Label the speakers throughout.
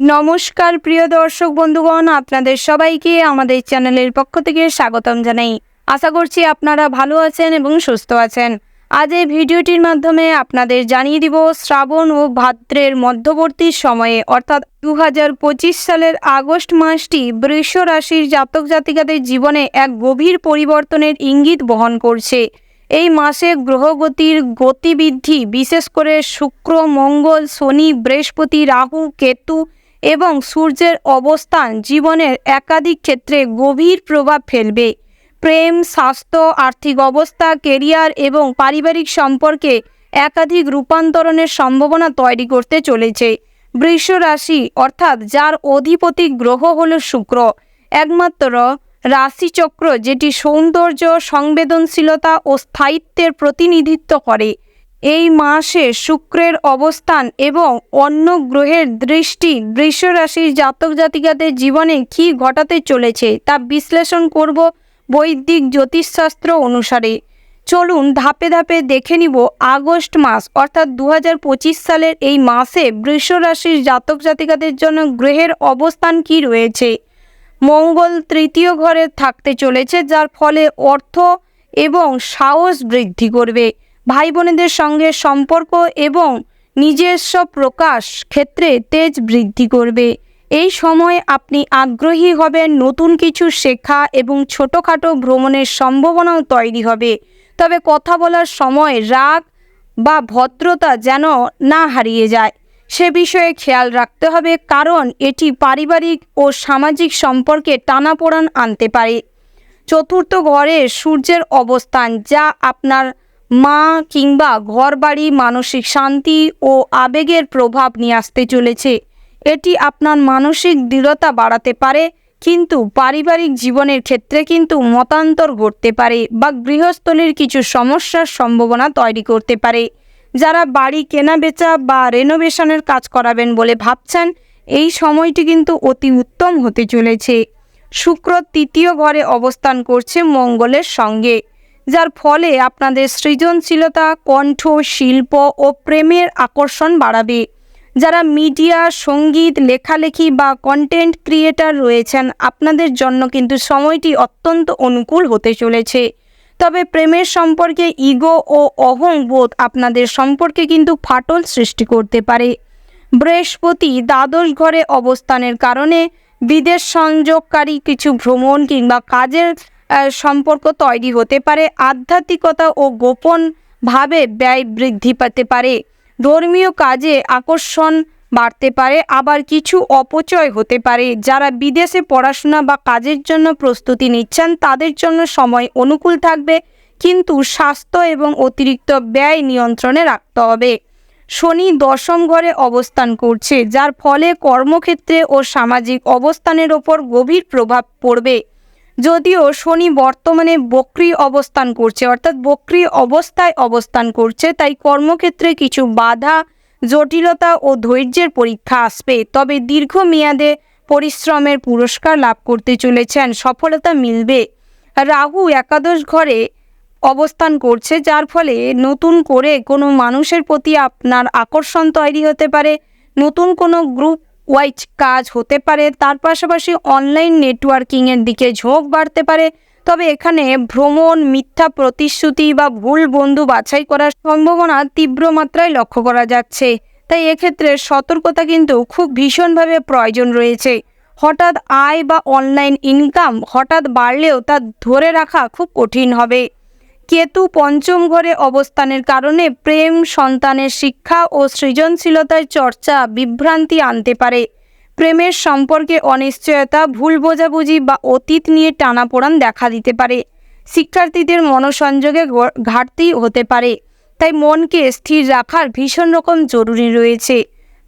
Speaker 1: নমস্কার, প্রিয় দর্শক বন্ধুগণ, আপনাদের সবাইকে আমাদের চ্যানেলের পক্ষ থেকে স্বাগতম জানাই। আশা করছি আপনারা ভালো আছেন এবং সুস্থ আছেন। আজ এই ভিডিওটির মাধ্যমে আপনাদের জানিয়ে দিব, শ্রাবণ ও ভাদ্রের মধ্যবর্তী সময়ে, অর্থাৎ দু হাজার পঁচিশ সালের আগস্ট মাসটি বৃষ রাশির জাতক জাতিকাদের জীবনে এক গভীর পরিবর্তনের ইঙ্গিত বহন করছে। এই মাসে গ্রহগতির গতিবৃদ্ধি বিশেষ করে শুক্র, মঙ্গল, শনি, বৃহস্পতি, রাহু, কেতু এবং সূর্যের অবস্থান জীবনের একাধিক ক্ষেত্রে গভীর প্রভাব ফেলবে। প্রেম, স্বাস্থ্য, আর্থিক অবস্থা, কেরিয়ার এবং পারিবারিক সম্পর্কে একাধিক রূপান্তরণের সম্ভাবনা তৈরি করতে চলেছে। বৃষ রাশি অর্থাৎ যার অধিপতি গ্রহ হল শুক্র, একমাত্র রাশিচক্র যেটি সৌন্দর্য, সংবেদনশীলতা ও স্থায়িত্বের প্রতিনিধিত্ব করে। এই মাসে শুক্রের অবস্থান এবং অন্য গ্রহের দৃষ্টি বৃষ রাশির জাতক জাতিকাদের জীবনে কী ঘটাতে চলেছে তা বিশ্লেষণ করব বৈদিক জ্যোতিষশাস্ত্র অনুসারে। চলুন ধাপে ধাপে দেখে নিব আগস্ট মাস, অর্থাৎ দু হাজার পঁচিশ সালের এই মাসে বৃষ রাশির জাতক জাতিকাদের জন্য গ্রহের অবস্থান কি রয়েছে? মঙ্গল তৃতীয় ঘরে থাকতে চলেছে, যার ফলে অর্থ এবং সাহস বৃদ্ধি করবে। ভাই বোনেদের সঙ্গে সম্পর্ক এবং নিজস্ব প্রকাশ ক্ষেত্রে তেজ বৃদ্ধি করবে। এই সময় আপনি আগ্রহী হবেন, নতুন কিছু শেখা এবং ছোটোখাটো ভ্রমণের সম্ভাবনাও তৈরি হবে। তবে কথা বলার সময় রাগ বা ভদ্রতা যেন না হারিয়ে যায়। সে বিষয়ে খেয়াল রাখতে হবে, কারণ এটি পারিবারিক ও সামাজিক সম্পর্কে টানাপোড়ান আনতে পারে। চতুর্থ ঘরে সূর্যের অবস্থান, যা আপনার মা কিংবা ঘরবাড়ি মানসিক শান্তি ও আবেগের প্রভাব নিয়ে আসতে চলেছে। এটি আপনার মানসিক দৃঢ়তা বাড়াতে পারে, কিন্তু পারিবারিক জীবনের ক্ষেত্রে কিন্তু মতান্তর ঘটতে পারে বা গৃহস্থলীর কিছু সমস্যার সম্ভাবনা তৈরি করতে পারে। যারা বাড়ি কেনা বেচা বা রেনোভেশনের কাজ করাবেন বলে ভাবছেন, এই সময়টি কিন্তু অতি উত্তম হতে চলেছে। শুক্র তৃতীয় ঘরে অবস্থান করছে মঙ্গলের সঙ্গে। যার ফলে আপনাদের সৃজনশীলতা, কণ্ঠ, শিল্প ও প্রেমের আকর্ষণ বাড়াবে। যারা মিডিয়া, সংগীত, লেখালেখি বা কন্টেন্ট ক্রিয়েটার রয়েছেন, আপনাদের জন্য কিন্তু সময়টি অত্যন্ত অনুকূল হতে চলেছে। তবে প্রেমের সম্পর্কে ইগো ও অহংবোধ আপনাদের সম্পর্কে কিন্তু ফাটল সৃষ্টি করতে পারে। বৃহস্পতি দ্বাদশ ঘরে অবস্থানের কারণে বিদেশ সংযোগকারী কিছু ভ্রমণ কিংবা কাজের সম্পর্ক তৈরি হতে পারে, আধ্যাত্মিকতা ও গোপন ভাবে ব্যয় বৃদ্ধি পেতে পারে, ধর্মীয় কাজে আকর্ষণ বাড়তে পারে, আবার কিছু অপচয় হতে পারে। যারা বিদেশে পড়াশোনা বা কাজের জন্য প্রস্তুতি নিচ্ছেন, তাদের জন্য সময় অনুকূল থাকবে, কিন্তু স্বাস্থ্য এবং অতিরিক্ত ব্যয় নিয়ন্ত্রণে রাখতে হবে। শনি দশম ঘরে অবস্থান করছে, যার ফলে কর্মক্ষেত্রে ও সামাজিক অবস্থানের ওপর গভীর প্রভাব পড়বে। যদিও শনি বর্তমানে বক্রি অবস্থান করছে, অর্থাৎ বক্রি অবস্থায় অবস্থান করছে, তাই কর্মক্ষেত্রে কিছু বাধা, জটিলতা ও ধৈর্যের পরীক্ষা আসবে। তবে দীর্ঘমেয়াদে পরিশ্রমের পুরস্কার লাভ করতে চলেছেন, সফলতা মিলবে। রাহু একাদশ ঘরে অবস্থান করছে, যার ফলে নতুন করে কোনো মানুষের প্রতি আপনার আকর্ষণ তৈরি হতে পারে, নতুন কোনো গ্রুপ ওয়াইজ কাজ হতে পারে, তার পাশাপাশি অনলাইন নেটওয়ার্কিংয়ের দিকে ঝোঁক বাড়তে পারে। তবে এখানে ভ্রমণ, মিথ্যা প্রতিশ্রুতি বা ভুল বন্ধু বাছাই করার সম্ভাবনা তীব্র মাত্রায় লক্ষ্য করা যাচ্ছে। তাই এক্ষেত্রে সতর্কতা কিন্তু খুব ভীষণভাবে প্রয়োজন রয়েছে। হঠাৎ আয় বা অনলাইন ইনকাম হঠাৎ বাড়লেও তা ধরে রাখা খুব কঠিন হবে। কেতু পঞ্চম ঘরে অবস্থানের কারণে প্রেম, সন্তানের শিক্ষা ও সৃজনশীলতার চর্চা, বিভ্রান্তি আনতে পারে। প্রেমের সম্পর্কে অনিশ্চয়তা, ভুল বোঝাবুঝি বা অতীত নিয়ে টানাপোড়ান দেখা দিতে পারে। শিক্ষার্থীদের মনোসংযোগে ঘাটতি হতে পারে। তাই মনকে স্থির রাখার ভীষণ রকম জরুরি রয়েছে।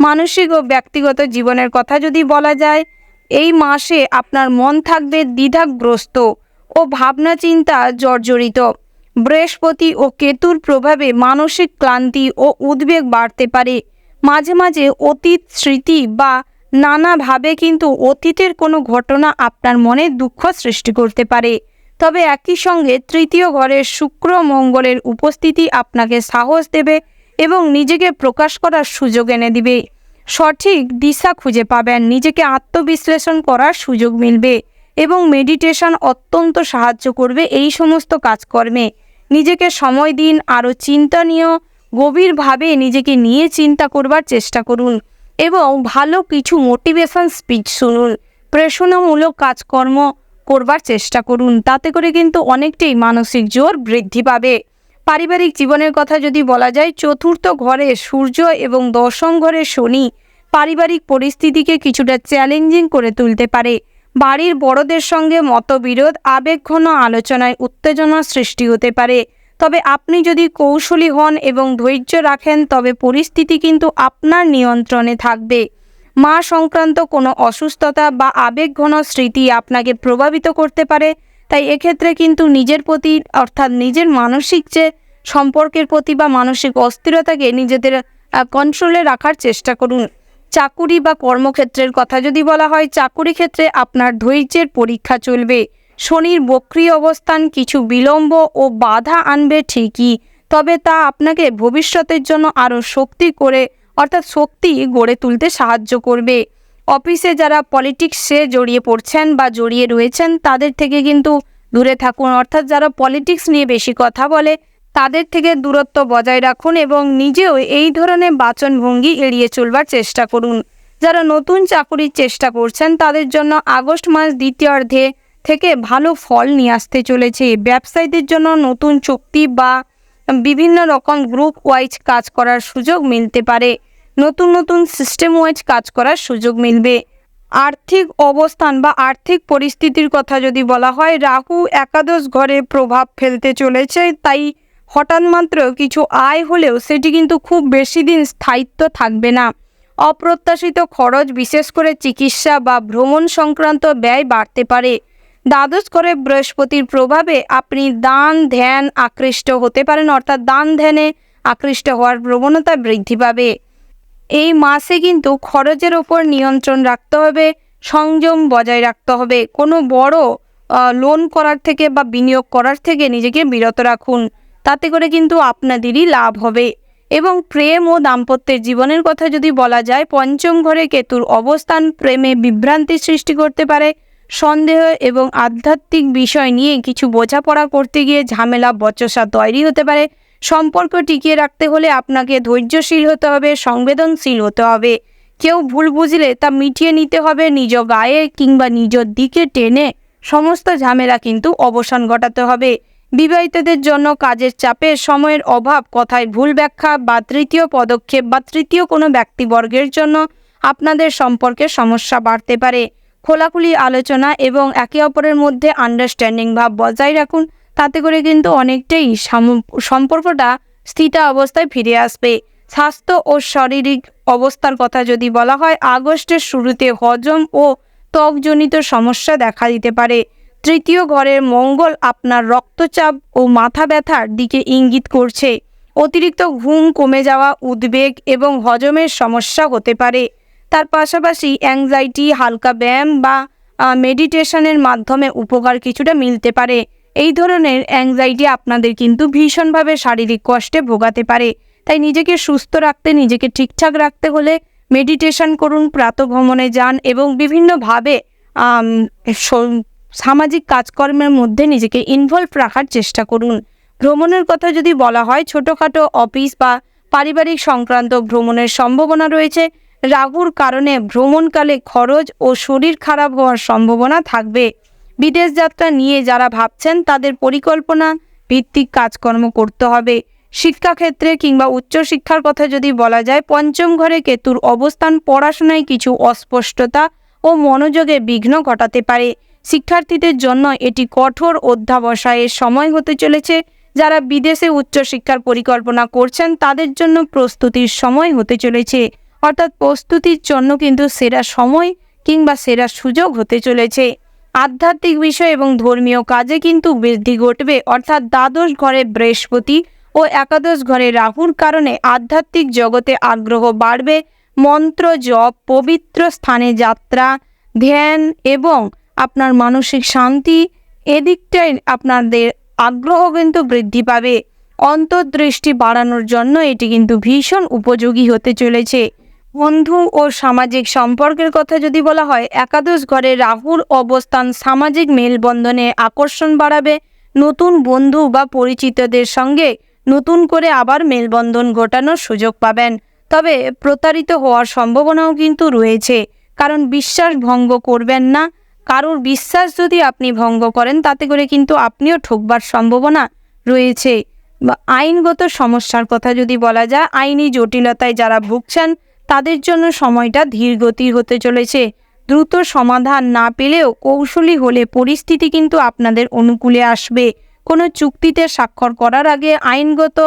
Speaker 1: মানসিক ও ব্যক্তিগত জীবনের কথা যদি বলা যায়, এই মাসে আপনার মন থাকবে দ্বিধাগ্রস্ত ও ভাবনা চিন্তা জর্জরিত। বৃহস্পতি ও কেতুর প্রভাবে মানসিক ক্লান্তি ও উদ্বেগ বাড়তে পারে। মাঝে মাঝে অতীত স্মৃতি বা নানাভাবে কিন্তু অতীতের কোনো ঘটনা আপনার মনে দুঃখ সৃষ্টি করতে পারে। তবে একই সঙ্গে তৃতীয় ঘরের শুক্র মঙ্গলের উপস্থিতি আপনাকে সাহস দেবে এবং নিজেকে প্রকাশ করার সুযোগ এনে দিবে। সঠিক দিশা খুঁজে পাবেন, নিজেকে আত্মবিশ্লেষণ করার সুযোগ মিলবে এবং মেডিটেশন অত্যন্ত সাহায্য করবে এই সমস্ত কাজকর্মে। নিজেকে সময় দিন, আরও চিন্তনীয়, গভীরভাবে নিজেকে নিয়ে চিন্তা করবার চেষ্টা করুন এবং ভালো কিছু মোটিভেশন স্পিচ শুনুন। প্রেষণামূলক কাজকর্ম করবার চেষ্টা করুন, তাতে করে কিন্তু অনেকটাই মানসিক জোর বৃদ্ধি পাবে। পারিবারিক জীবনের কথা যদি বলা যায়, চতুর্থ ঘরে সূর্য এবং দশম ঘরে শনি পারিবারিক পরিস্থিতিকে কিছুটা চ্যালেঞ্জিং করে তুলতে পারে। বাড়ির বড়দের সঙ্গে মতবিরোধ, আবেগঘন আলোচনায় উত্তেজনা সৃষ্টি হতে পারে। তবে আপনি যদি কৌশলী হন এবং ধৈর্য রাখেন, তবে পরিস্থিতি কিন্তু আপনার নিয়ন্ত্রণে থাকবে। মা সংক্রান্ত কোনো অসুস্থতা বা আবেগঘন স্মৃতি আপনাকে প্রভাবিত করতে পারে, তাই এক্ষেত্রে কিন্তু নিজের প্রতি, অর্থাৎ নিজের মানসিক যে সম্পর্কের প্রতি বা মানসিক অস্থিরতাকে নিজেদের কন্ট্রোলে রাখার চেষ্টা করুন। চাকুরি বা কর্মক্ষেত্রের কথা যদি বলা হয়, চাকুরি ক্ষেত্রে আপনার ধৈর্যের পরীক্ষা চলবে। শনির বক্রি অবস্থান কিছু বিলম্ব ও বাধা আনবে ঠিকই, তবে তা আপনাকে ভবিষ্যতের জন্য আরও শক্তি করে, অর্থাৎ শক্তি গড়ে তুলতে সাহায্য করবে। অফিসে যারা পলিটিক্সে জড়িয়ে পড়ছেন বা জড়িয়ে রয়েছেন, তাদের থেকে কিন্তু দূরে থাকুন। অর্থাৎ যারা পলিটিক্স নিয়ে বেশি কথা বলে তাদের থেকে দূরত্ব বজায় রাখুন এবং নিজেও এই ধরনের বাচনভঙ্গি এড়িয়ে চলবার চেষ্টা করুন। যারা নতুন চাকুরির চেষ্টা করছেন, তাদের জন্য আগস্ট মাস দ্বিতীয়ার্ধে থেকে ভালো ফল নিয়ে আসতে চলেছে। ব্যবসায়ীদের জন্য নতুন চুক্তি বা বিভিন্ন রকম গ্রুপ ওয়াইজ কাজ করার সুযোগ মিলতে পারে। নতুন নতুন সিস্টেম ওয়াইজ কাজ করার সুযোগ মিলবে। আর্থিক অবস্থান বা আর্থিক পরিস্থিতির কথা যদি বলা হয়, রাহু একাদশ ঘরে প্রভাব ফেলতে চলেছে, তাই হঠাৎ মাত্র কিছু আয় হলেও সেটি কিন্তু খুব বেশি দিন স্থায়িত্ব থাকবে না। অপ্রত্যাশিত খরচ, বিশেষ করে চিকিৎসা বা ভ্রমণ সংক্রান্ত ব্যয় বাড়তে পারে। দ্বাদশ ঘরে বৃহস্পতির প্রভাবে আপনি দান, ধ্যান আকৃষ্ট হতে পারেন, অর্থাৎ দান, ধ্যানে আকৃষ্ট হওয়ার প্রবণতা বৃদ্ধি পাবে। এই মাসে কিন্তু খরচের ওপর নিয়ন্ত্রণ রাখতে হবে, সংযম বজায় রাখতে হবে। কোনো বড় লোন করার থেকে বা বিনিয়োগ করার থেকে নিজেকে বিরত রাখুন। তাতে করে কিন্তু আপনাদেরই লাভ হবে। এবং প্রেম ও দাম্পত্যের জীবনের কথা যদি বলা যায়, পঞ্চম ঘরে কেতুর অবস্থান প্রেমে বিভ্রান্তি সৃষ্টি করতে পারে। সন্দেহ এবং আধ্যাত্মিক বিষয় নিয়ে কিছু বোঝাপড়া করতে গিয়ে ঝামেলা, বচসা তৈরি হতে পারে। সম্পর্ক টিকিয়ে রাখতে হলে আপনাকে ধৈর্যশীল হতে হবে, সংবেদনশীল হতে হবে। কেউ ভুল বুঝলে তা মিটিয়ে নিতে হবে নিজ গায়ে কিংবা নিজ দিকে টেনে। সমস্ত ঝামেলা কিন্তু অবসান ঘটাতে হবে। বিবাহিতদের জন্য কাজের চাপে, সময়ের অভাব, কথায় ভুল ব্যাখ্যা বা তৃতীয় পদক্ষেপ বা তৃতীয় কোনো ব্যক্তিবর্গের জন্য আপনাদের সম্পর্কে সমস্যা বাড়তে পারে। খোলাখুলি আলোচনা এবং একে অপরের মধ্যে আন্ডারস্ট্যান্ডিং ভাব বজায় রাখুন। তাতে করে কিন্তু অনেকটাই সম্পর্কটা স্থিতা অবস্থায় ফিরে আসবে। স্বাস্থ্য ও শারীরিক অবস্থার কথা যদি বলা হয়, আগস্টের শুরুতে হজম ও ত্বকজনিত সমস্যা দেখা দিতে পারে। তৃতীয় ঘরের মঙ্গল আপনার রক্তচাপ ও মাথা ব্যথার দিকে ইঙ্গিত করছে। অতিরিক্ত ঘুম কমে যাওয়া, উদ্বেগ এবং হজমের সমস্যা হতে পারে। তার পাশাপাশি অ্যাংজাইটি হালকা ব্যায়াম বা মেডিটেশনের মাধ্যমে উপকার কিছুটা মিলতে পারে। এই ধরনের অ্যাংজাইটি আপনাদের কিন্তু ভীষণভাবে শারীরিক কষ্টে ভোগাতে পারে। তাই নিজেকে সুস্থ রাখতে, নিজেকে ঠিকঠাক রাখতে হলে মেডিটেশন করুন, প্রাতভ্রমণে যান এবং বিভিন্নভাবে সামাজিক কাজকর্মের মধ্যে নিজেকে ইনভলভ রাখার চেষ্টা করুন। ভ্রমণের কথা যদি বলা হয়, ছোটোখাটো অফিস বা পারিবারিক সংক্রান্ত ভ্রমণের সম্ভাবনা রয়েছে। রাহুর কারণে ভ্রমণকালে খরচ ও শরীর খারাপ হওয়ার সম্ভাবনা থাকবে। বিদেশ যাত্রা নিয়ে যারা ভাবছেন, তাদের পরিকল্পনা ভিত্তিক কাজকর্ম করতে হবে। শিক্ষাক্ষেত্রে কিংবা উচ্চশিক্ষার কথা যদি বলা যায়, পঞ্চম ঘরে কেতুর অবস্থান, পড়াশোনায় কিছু অস্পষ্টতা ও মনোযোগে বিঘ্ন ঘটাতে পারে। শিক্ষার্থীদের জন্য এটি কঠোর অধ্যাবসায়ের সময় হতে চলেছে। যারা বিদেশে উচ্চশিক্ষার পরিকল্পনা করছেন, তাদের জন্য প্রস্তুতির সময় হতে চলেছে। অর্থাৎ প্রস্তুতির জন্য কিন্তু সেরা সময় কিংবা সেরা সুযোগ হতে চলেছে। আধ্যাত্মিক বিষয় এবং ধর্মীয় কাজে কিন্তু বৃদ্ধি ঘটবে। অর্থাৎ দ্বাদশ ঘরে বৃহস্পতি ও একাদশ ঘরে রাহুর কারণে আধ্যাত্মিক জগতে আগ্রহ বাড়বে। মন্ত্র, জপ, পবিত্র স্থানে যাত্রা, ধ্যান এবং আপনার মানসিক শান্তি এদিকটাই আপনাদের আগ্রহ কিন্তু বৃদ্ধি পাবে। অন্তর্দৃষ্টি বাড়ানোর জন্য এটি কিন্তু ভীষণ উপযোগী হতে চলেছে। বন্ধু ও সামাজিক সম্পর্কের কথা যদি বলা হয়, একাদশ ঘরে রাহুর অবস্থান সামাজিক মেলবন্ধনে আকর্ষণ বাড়াবে। নতুন বন্ধু বা পরিচিতদের সঙ্গে নতুন করে আবার মেলবন্ধন ঘটানোর সুযোগ পাবেন। তবে প্রতারিত হওয়ার সম্ভাবনাও কিন্তু রয়েছে, কারণ বিশ্বাস ভঙ্গ করবেন না। কারোর বিশ্বাস যদি আপনি ভঙ্গ করেন, তাতে করে কিন্তু আপনিও ঠকবার সম্ভাবনা রয়েছে। বা আইনগত সমস্যার কথা যদি বলা যায়, আইনি জটিলতায় যারা ভুগছেন, তাদের জন্য সময়টা ধীরগতির হতে চলেছে। দ্রুত সমাধান না পেলেও কৌশলী হলে পরিস্থিতি কিন্তু আপনাদের অনুকূলে আসবে। কোনো চুক্তিতে স্বাক্ষর করার আগে আইনগত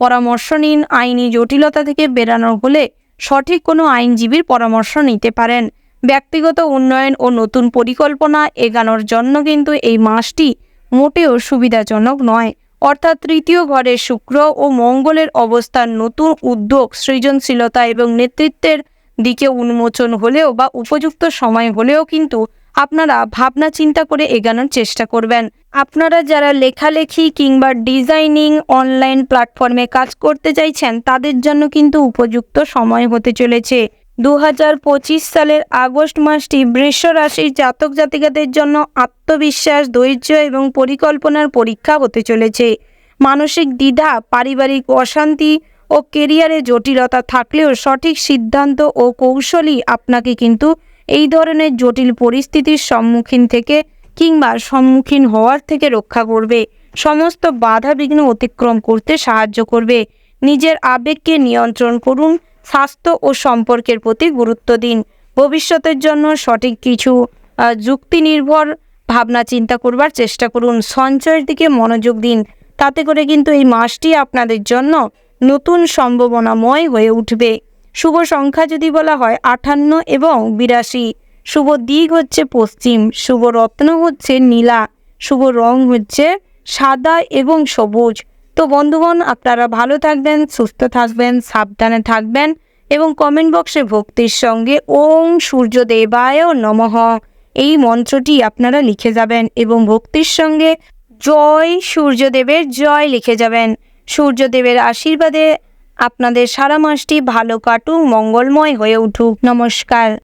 Speaker 1: পরামর্শ নিন। আইনি জটিলতা থেকে বেরানোর হলে সঠিক কোনো আইনজীবীর পরামর্শ নিতে পারেন। ব্যক্তিগত উন্নয়ন ও নতুন পরিকল্পনা এগানোর জন্য কিন্তু এই মাসটি মোটেও সুবিধাজনক নয়। অর্থাৎ তৃতীয় ঘরে শুক্র ও মঙ্গলের অবস্থান নতুন উদ্যোগ, সৃজনশীলতা এবং নেতৃত্বের দিকে উন্মোচন হলেও বা উপযুক্ত সময় হলেও কিন্তু আপনারা ভাবনা চিন্তা করে এগানোর চেষ্টা করবেন। আপনারা যারা লেখালেখি কিংবা ডিজাইনিং অনলাইন প্ল্যাটফর্মে কাজ করতে চাইছেন, তাদের জন্য কিন্তু উপযুক্ত সময় হতে চলেছে। দু হাজার পঁচিশ সালের আগস্ট মাসটি বৃষ রাশির জাতক জাতিকাদের জন্য আত্মবিশ্বাস, ধৈর্য এবং পরিকল্পনার পরীক্ষা হতে চলেছে। মানসিক দ্বিধা, পারিবারিক অশান্তি ও কেরিয়ারে জটিলতা থাকলেও সঠিক সিদ্ধান্ত ও কৌশলই আপনাকে কিন্তু এই ধরনের জটিল পরিস্থিতির সম্মুখীন থেকে কিংবা সম্মুখীন হওয়ার থেকে রক্ষা করবে। সমস্ত বাধা বিঘ্ন অতিক্রম করতে সাহায্য করবে। নিজের আবেগকে নিয়ন্ত্রণ করুন স্বাস্থ্য ও সম্পর্কের প্রতি গুরুত্ব দিন। ভবিষ্যতের জন্য সঠিক কিছু যুক্তি নির্ভর ভাবনা চিন্তা করবার চেষ্টা করুন। সঞ্চয়ের দিকে মনোযোগ দিন। তাতে করে কিন্তু এই মাসটি আপনাদের জন্য নতুন সম্ভাবনাময় হয়ে উঠবে। শুভ সংখ্যা যদি বলা হয় আটান্ন এবং বিরাশি, শুভ দিক হচ্ছে পশ্চিম, শুভ রত্ন হচ্ছে নীলা, শুভ রং হচ্ছে সাদা এবং সবুজ। তো বন্ধুগণ, আপনারা ভালো থাকবেন, সুস্থ থাকবেন, সাবধানে থাকবেন এবং কমেন্ট বক্সে ভক্তির সঙ্গে ওং সূর্যদেবায় নমঃ। এই মন্ত্রটি আপনারা লিখে যাবেন এবং ভক্তির সঙ্গে জয় সূর্যদেবের জয় লিখে যাবেন। সূর্যদেবের আশীর্বাদে আপনাদের সারা মাসটি ভালো কাটুক, মঙ্গলময় হয়ে উঠুক। নমস্কার।